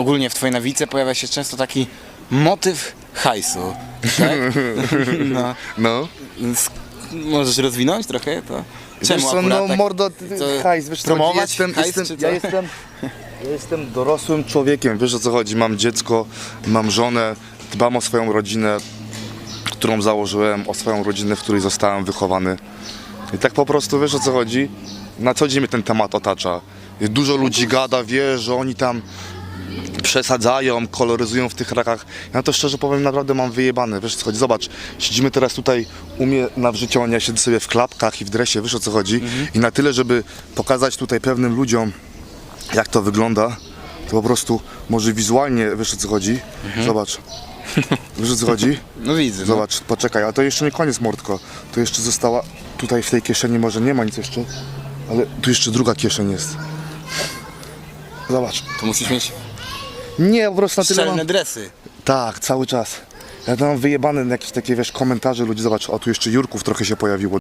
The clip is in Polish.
ogólnie w twojej nawice pojawia się często taki motyw hajsu, tak? No, No. s- możesz rozwinąć trochę to? Wiesz co, akurat no tak- mordo, ty- co, hajs, wiesz co, promować jestem, hajs, jestem, czy co? ja jestem, ja jestem dorosłym człowiekiem, wiesz o co chodzi, mam dziecko, mam żonę, dbam o swoją rodzinę, którą założyłem, o swoją rodzinę, w której zostałem wychowany. I tak po prostu, wiesz o co chodzi, na co dzień mnie ten temat otacza. Dużo ludzi gada, wie, że oni tam przesadzają, koloryzują w tych rakach. Ja to szczerze powiem, naprawdę mam wyjebane, wiesz co chodzi. Zobacz, siedzimy teraz tutaj u mnie na wrzycionie, ja siedzę sobie w klapkach i w dresie, wiesz o co chodzi. I na tyle, żeby pokazać tutaj pewnym ludziom, jak to wygląda, to po prostu może wizualnie, wiesz o co chodzi. Zobacz. Wiesz o co chodzi? No widzę. No. Zobacz, poczekaj, a to jeszcze nie koniec mordko. To jeszcze została, tutaj w tej kieszeni może nie ma nic jeszcze, ale tu jeszcze druga kieszeń jest. Zobacz. To musisz mieć Nie, po prostu na tyle mam... szczelne dresy. Tak, cały czas. Ja tam mam wyjebane jakieś takie, wiesz, komentarze ludzi, zobacz, o tu jeszcze Jurków trochę się pojawiło.